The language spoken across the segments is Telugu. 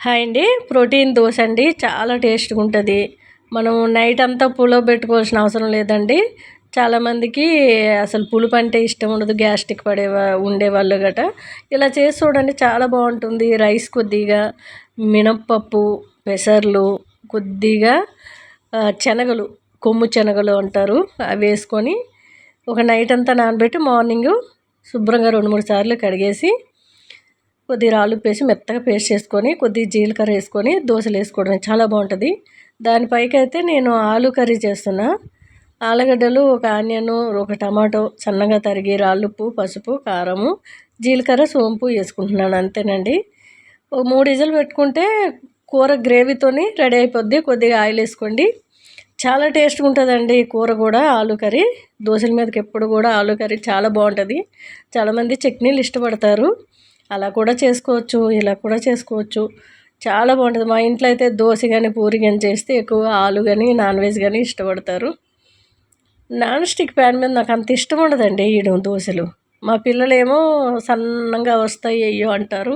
హాయ్ అండి. ప్రోటీన్ దోశ అండి చాలా టేస్ట్గా ఉంటుంది మనం నైట్ అంతా పులో పెట్టుకోవాల్సిన అవసరం లేదండి. చాలామందికి అసలు పులుపు అంటే ఇష్టం ఉండదు. గ్యాస్ట్రిక్ పడే ఉండేవాళ్ళు గట. ఇలా చేసి చూడండి. చాలా బాగుంటుంది. రైస్ కొద్దిగా మినప్పప్పు పెసర్లు కొద్దిగా శనగలు కొమ్ము శనగలు అంటారు. అవి వేసుకొని ఒక నైట్ అంతా నానబెట్టి మార్నింగ్ శుభ్రంగా రెండు మూడు సార్లు కడిగేసి కొద్దిగా రాళ్ళు పేసి మెత్తగా పేస్ట్ చేసుకొని కొద్ది జీలకర్ర వేసుకొని దోశలు వేసుకోవడం చాలా బాగుంటుంది. దానిపైకి అయితే నేను ఆలు కర్రీ చేస్తున్నా. ఆలుగడ్డలు ఒక ఆనియన్ ఒక టమాటో సన్నగా తరిగి రాళ్ళుప్పు పసుపు కారము జీలకర్ర సోంపు వేసుకుంటున్నాను అంతేనండి. ఒక మూడు ఇజలు పెట్టుకుంటే కూర గ్రేవీతోని రెడీ అయిపోద్ది. కొద్దిగా ఆయిల్ వేసుకోండి. చాలా టేస్ట్గా ఉంటుందండి కూర కూడా ఆలు కర్రీ. దోశల మీదకి ఎప్పుడు కూడా ఆలు కర్రీ చాలా బాగుంటుంది. చాలామంది చట్నీలు ఇష్టపడతారు. అలా కూడా చేసుకోవచ్చు ఇలా కూడా చేసుకోవచ్చు. చాలా బాగుంటుంది. మా ఇంట్లో అయితే దోశ కానీ పూరి కానీ చేస్తే ఎక్కువ ఆలు కానీ నాన్ వెజ్ కానీ ఇష్టపడతారు. నాన్ స్టిక్ ప్యాన్ మీద నాకు అంత ఇష్టం ఉండదండి వేయడం దోశలు. మా పిల్లలేమో సన్నంగా వస్తాయి అయ్యో అంటారు.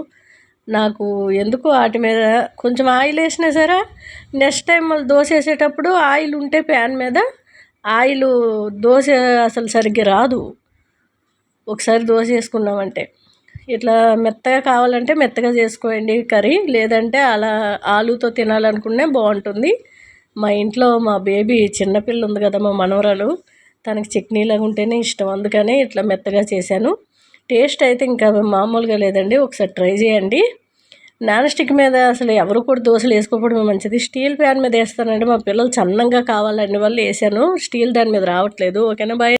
నాకు ఎందుకు వాటి మీద కొంచెం ఆయిల్ వేసినా సరే నెక్స్ట్ టైం మళ్ళీ దోశ వేసేటప్పుడు ఆయిల్ ఉంటే ప్యాన్ మీద ఆయిల్ దోశ అసలు సరిగ్గా రాదు. ఒకసారి దోశ వేసుకున్నామంటే. ఇట్లా మెత్తగా కావాలంటే మెత్తగా చేసుకోండి కర్రీ. లేదంటే అలా ఆలుతో తినాలనుకునే బాగుంటుంది. మా ఇంట్లో మా బేబీ చిన్నపిల్ల ఉంది కదా మా మనవరాలు. తనకి చట్నీలాగా ఉంటేనే ఇష్టం. అందుకనే ఇట్లా మెత్తగా చేశాను. టేస్ట్ అయితే ఇంకా మామూలుగా లేదండి. ఒకసారి ట్రై చేయండి. నాన్ స్టిక్ మీద అసలు ఎవరు కూడా దోశలు వేసుకోకపోవడం మంచిది. స్టీల్ ప్యాన్ మీద వేస్తానండి మా పిల్లలు చన్నంగా కావాలని వాళ్ళు వేసాను స్టీల్ దాని మీద రావట్లేదు. ఓకేనా? బాయ్.